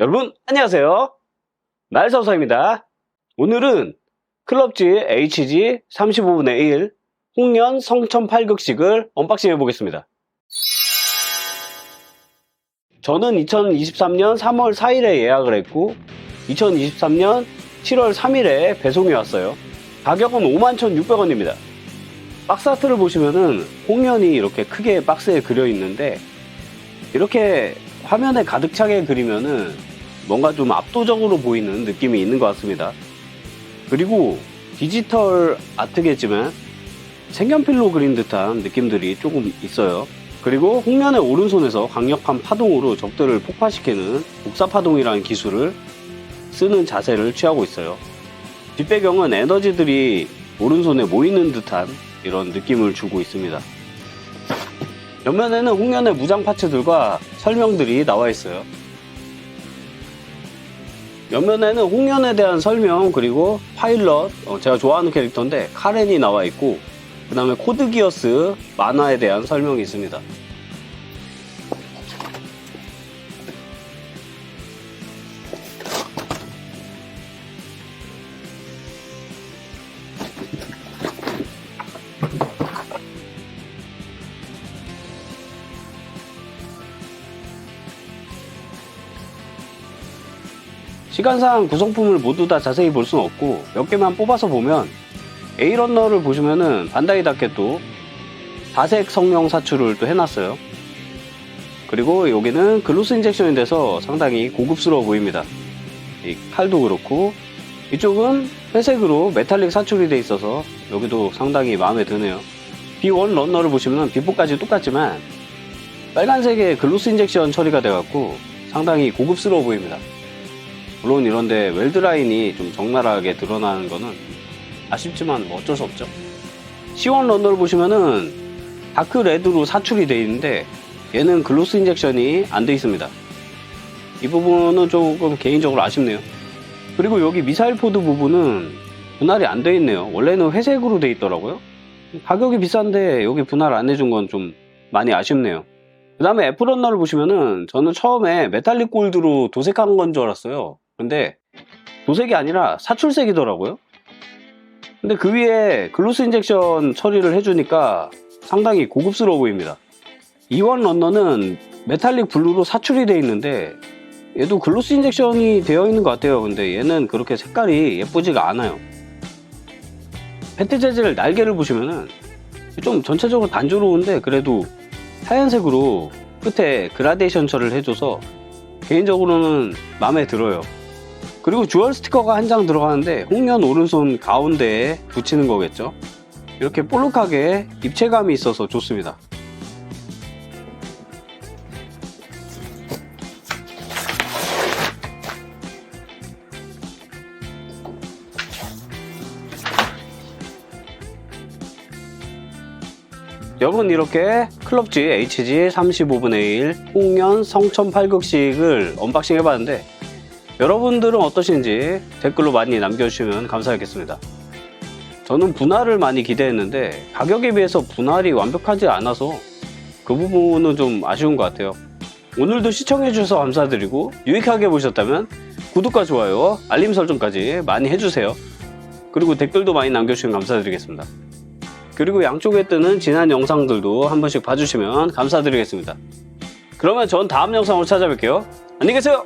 여러분 안녕하세요. 날서서입니다. 오늘은 클럽지 HG 35분의 1 홍련 성천 팔극식을 언박싱 해보겠습니다. 저는 2023년 3월 4일에 예약을 했고 2023년 7월 3일에 배송이 왔어요. 가격은 51,600원입니다. 박스 아트를 보시면은 홍련이 이렇게 크게 박스에 그려 있는데 이렇게 화면에 가득 차게 그리면은 뭔가 좀 압도적으로 보이는 느낌이 있는 것 같습니다. 그리고 디지털 아트겠지만 색연필로 그린 듯한 느낌들이 조금 있어요. 그리고 홍면의 오른손에서 강력한 파동으로 적들을 폭파시키는 복사파동이라는 기술을 쓰는 자세를 취하고 있어요. 뒷배경은 에너지들이 오른손에 모이는 듯한 이런 느낌을 주고 있습니다. 옆면에는 홍련의 무장 파츠들과 설명들이 나와 있어요. 옆면에는 홍련에 대한 설명 그리고 파일럿 어, 제가 좋아하는 캐릭터인데 카렌이 나와 있고 그 다음에 코드 기어스 만화에 대한 설명이 있습니다. 시간상 구성품을 모두 다 자세히 볼 수는 없고 몇 개만 뽑아서 보면 A런너를 보시면은 반다이 다켓도 다색 성명 사출을 또 해놨어요. 그리고 여기는 글로스 인젝션이 돼서 상당히 고급스러워 보입니다. 이 칼도 그렇고 이쪽은 회색으로 메탈릭 사출이 돼 있어서 여기도 상당히 마음에 드네요. B1 런너를 보시면 비포까지 똑같지만 빨간색의 글로스 인젝션 처리가 돼갖고 상당히 고급스러워 보입니다. 물론 이런데 웰드라인이 좀 적나라하게 드러나는 거는 아쉽지만 뭐 어쩔 수 없죠. C1 런너를 보시면은 다크 레드로 사출이 되어 있는데 얘는 글로스 인젝션이 안돼 있습니다. 이 부분은 조금 개인적으로 아쉽네요. 그리고 여기 미사일 포드 부분은 분할이 안돼 있네요. 원래는 회색으로 돼 있더라고요. 가격이 비싼데 여기 분할 안 해준 건 좀 많이 아쉽네요. 그 다음에 애플 런너를 보시면은 저는 처음에 메탈릭 골드로 도색한 건 줄 알았어요. 근데 도색이 아니라 사출색이더라고요. 근데 그 위에 글로스 인젝션 처리를 해주니까 상당히 고급스러워 보입니다. 이원 런너는 메탈릭 블루로 사출이 되어 있는데 얘도 글로스 인젝션이 되어 있는 것 같아요. 근데 얘는 그렇게 색깔이 예쁘지가 않아요. 펜트 재질 날개를 보시면은 좀 전체적으로 단조로운데 그래도 하얀색으로 끝에 그라데이션 처리를 해줘서 개인적으로는 마음에 들어요. 그리고 주얼 스티커가 한 장 들어가는데 홍련 오른손 가운데에 붙이는 거겠죠. 이렇게 볼록하게 입체감이 있어서 좋습니다. 여러분 이렇게 클럽지 HG 35분의 1 홍련 성천 팔극식을 언박싱 해봤는데 여러분들은 어떠신지 댓글로 많이 남겨주시면 감사하겠습니다. 저는 분할을 많이 기대했는데 가격에 비해서 분할이 완벽하지 않아서 그 부분은 좀 아쉬운 것 같아요. 오늘도 시청해주셔서 감사드리고 유익하게 보셨다면 구독과 좋아요, 알림 설정까지 많이 해주세요. 그리고 댓글도 많이 남겨주시면 감사드리겠습니다. 그리고 양쪽에 뜨는 지난 영상들도 한 번씩 봐주시면 감사드리겠습니다. 그러면 전 다음 영상으로 찾아뵐게요. 안녕히 계세요!